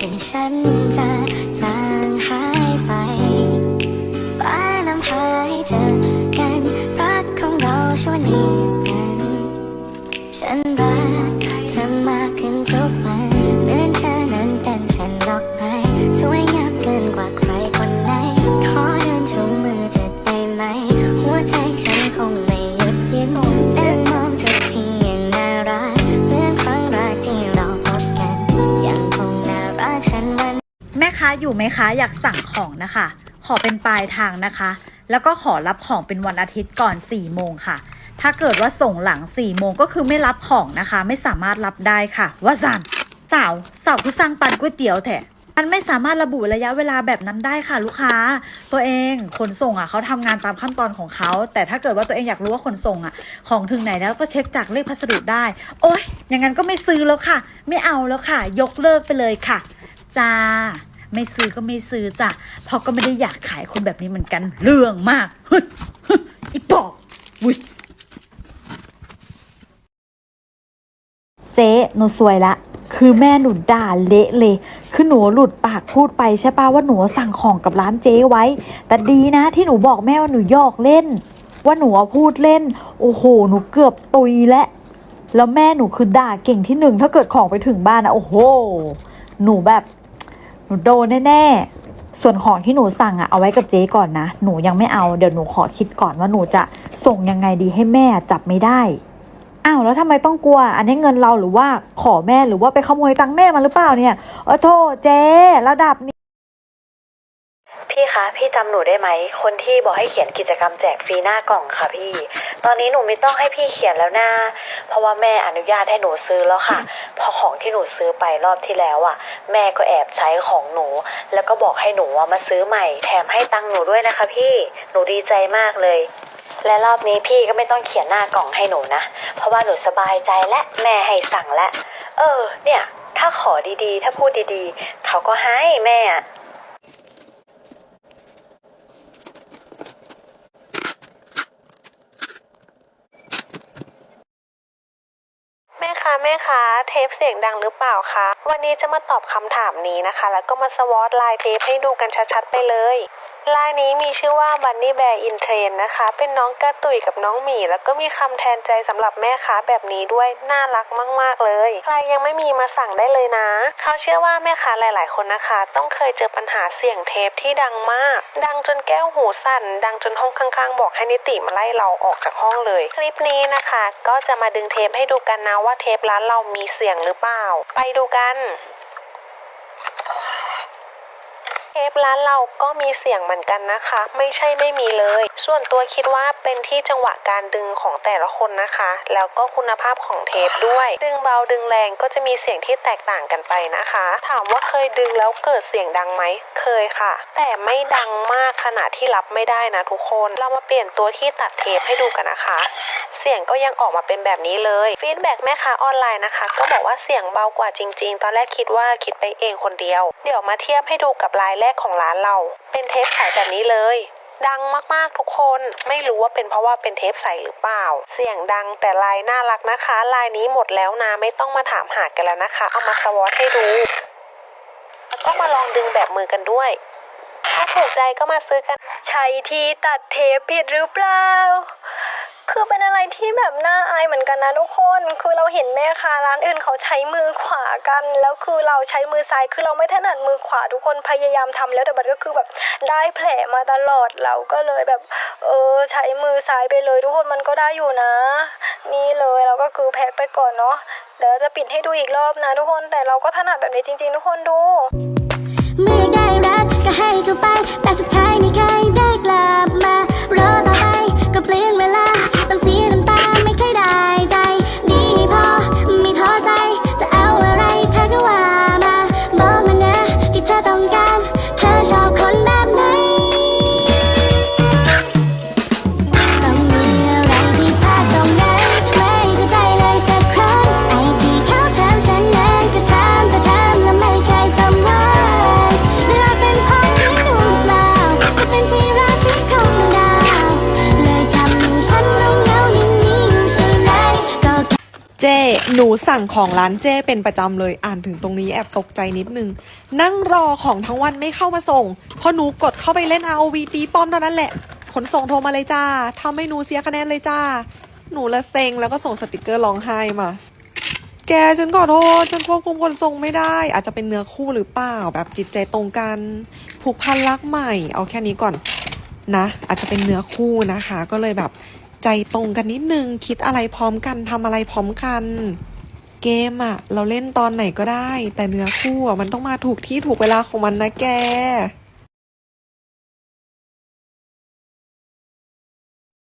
ก่อน อยู่ไหมคะอยากสั่งของนะคะ ขอเป็นปลายทางนะคะ แล้วก็ขอรับของเป็นวันอาทิตย์ก่อน4ี่โมงค่ะ ถ้าเกิดว่าส่งหลัง4ี่โมงก็คือไม่รับของนะคะ ไม่สามารถรับได้ค่ะ ว่าสันสาวสาวคือสั่งปันก๋วยเตี๋ยวแท้มันไม่สามารถระบุระยะเวลาแบบนั้นได้ค่ะ ลูกค้า ตัวเองขนส่งอะเขาทำงานตามขั้นตอนของเขา แต่ถ้าเกิดว่าตัวเองอยากรู้ว่าขนส่งอะ ของถึงไหนแล้วก็เช็คจากเลขพัสดุได้ โอ๊ยอย่างนั้นก็ไม่ซื้อแล้วค่ะ ไม่เอาแล้วค่ะ ยกเลิกไปเลยค่ะ จ้า ไม่ซื้อก็ไม่ซื้อจ้ะเพราะก็ไม่ได้อยากขายคนแบบนี้เหมือนกัน เรื่องมากเฮ้ยอีปอบอุ้ยเจ๊หนูสวยละ คือแม่หนูด่าเละเลย คือหนูหลุดปากพูดไปใช่ปะว่าหนูสั่งของกับร้านเจ๊ไว้ แต่ดีนะที่หนูบอกแม่ว่าหนูหยอกเล่น ว่าหนูพูดเล่น โอ้โห หนูเกือบตุยแล้วแล้วแม่หนูคือด่าเก่งที่หนึ่งถ้าเกิดของไปถึงบ้านอะโอ้โห หนูแบบ หนูโดนแน่ๆส่วนของที่หนูสั่งอะเอาไว้กับเจ๊ก่อนนะ หนูยังไม่เอาเดี๋ยวหนูขอคิดก่อนว่าหนูจะส่งยังไงดีให้แม่จับไม่ได้อ้าวแล้วทำไมต้องกลัว อันนี้เงินเราหรือว่าขอแม่หรือว่าไปขโมยตังค์แม่มาหรือเปล่าเนี่ยเออโทษเจ๊ระดับนี้พี่คะ พี่จำหนูได้ไหม คนที่บอกให้เขียนกิจกรรมแจกฟรีหน้ากล่องค่ะพี่ ตอนนี้หนูไม่ต้องให้พี่เขียนแล้วนะเพราะว่าแม่อนุญาตให้หนูซื้อแล้วค่ะ พราะของที่หนูซื้อไปรอบที่แล้วอะ แม่ก็แอบใช้ของหนู แล้วก็บอกให้หนูมาซื้อใหม่ แถมให้ตังหนูด้วยนะคะพี่หนูดีใจมากเลย และรอบนี้พี่ก็ไม่ต้องเขียนหน้ากล่องให้หนูนะ เพราะว่าหนูสบายใจและแม่ให้สั่งและ เออ เนี่ย ถ้าขอดีๆ ถ้าพูดดีๆ เขาก็ให้แม่อะแม่คะแม่คะ เทปเสียงดังหรือเปล่าคะ วันนี้จะมาตอบคำถามนี้นะคะ แล้วก็มาสวอตลายเทปให้ดูกันชัดๆไปเลยลายนี้มีชื่อว่าบันนี่แบร์อินเทรนนะคะ เป็นน้องกระตุยกับน้องหมี แล้วก็มีคำแทนใจสำหรับแม่ค้าแบบนี้ด้วย น่ารักมากๆเลย ใครยังไม่มีมาสั่งได้เลยนะ เขาเชื่อว่าแม่ค้าหลาย ๆ คนนะคะ ต้องเคยเจอปัญหาเสียงเทปที่ดังมาก ดังจนแก้วหูสั่น ดังจนห้องข้าง ๆ บอกให้นิติมาไล่เราออกจากห้องเลย คลิปนี้นะคะ ก็จะมาดึงเทปให้ดูกันนะว่าเทปร้านเรามีเสียงหรือเปล่า ไปดูกัน เทปร้านเราก็มีเสียงเหมือนกันนะคะ ไม่ใช่ไม่มีเลย ส่วนตัวคิดว่าเป็นที่จังหวะการดึงของแต่ละคนนะคะ แล้วก็คุณภาพของเทปด้วย ดึงเบาดึงแรงก็จะมีเสียงที่แตกต่างกันไปนะคะ ถามว่าเคยดึงแล้วเกิดเสียงดังไหมเคยค่ะ แต่ไม่ดังมากขนาดที่รับไม่ได้นะทุกคน เรามาเปลี่ยนตัวที่ตัดเทปให้ดูกันนะคะ เสียงก็ยังออกมาเป็นแบบนี้เลยฟีดแบ็กแม่ค้าออนไลน์นะคะ ก็บอกว่าเสียงเบากว่าจริง ๆ ตอนแรกคิดว่าคิดไปเองคนเดียว เดี๋ยวมาเทียบให้ดูกับรายแรกของร้านเรา เป็นเทปใสแบบนี้เลย ดังมากๆทุกคนไม่รู้ว่าเป็นเพราะว่าเป็นเทปใสหรือเปล่า เสียงดังแต่ลายน่ารักนะคะ ลายนี้หมดแล้วนะไม่ต้องมาถามหากันแล้วนะคะ เอามาสวอตให้ดูแล้วก็มาลองดึงแบบมือกันด้วย ถ้าถูกใจก็มาซื้อกัน ใช้ทีตัดเทปผิดหรือเปล่า คือเป็นอะไรที่แบบน่าอายเหมือนกันนะทุกคน คือเราเห็นแม่ค้าร้านอื่นเขาใช้มือขวากัน แล้วคือเราใช้มือซ้าย คือเราไม่ถนัดมือขวาทุกคนพยายามทำแล้วแต่มันก็คือแบบได้แผลมาตลอดเราก็เลยแบบ เออใช้มือซ้ายไปเลย ทุกคนมันก็ได้อยู่นะ นี่เลยเราก็คือแพ็คไปก่อนเนาะ เดี๋ยวจะปิดให้ดูอีกรอบนะทุกคน แต่เราก็ถนัดแบบนี้จริง ๆ ทุกคนดู เมื่อได้รักก็ให้เข้าไป แต่สุดท้ายไม่เคย เจ้หนูสั่งของร้านเจ้เป็นประจำเลย อ่านถึงตรงนี้แอบตกใจนิดนึง นั่งรอของทั้งวันไม่เข้ามาส่ง พอหนูกดเข้าไปเล่น ROV ตีป้อมเท่านั้นแหละ ขนส่งโทรมาเลยจ้าทำให้หนูเสียคะแนนเลยจ้า หนูละเซ็งแล้วก็ส่งสติกเกอร์ร้องไห้มา แกฉันขอโทษ ฉันควบคุมขนส่งไม่ได้ อาจจะเป็นเนื้อคู่หรือเปล่า แบบจิตใจตรงกัน ผูกพันรักใหม่ เอาแค่นี้ก่อนนะ อาจจะเป็นเนื้อคู่นะคะ ก็เลยแบบ ใจตรงกันนิดนึง คิดอะไรพร้อมกันทำอะไรพร้อมกัน เกมอะเราเล่นตอนไหนก็ได้ แต่เนื้อคู่อะมันต้องมาถูกที่ถูกเวลาของมันนะแก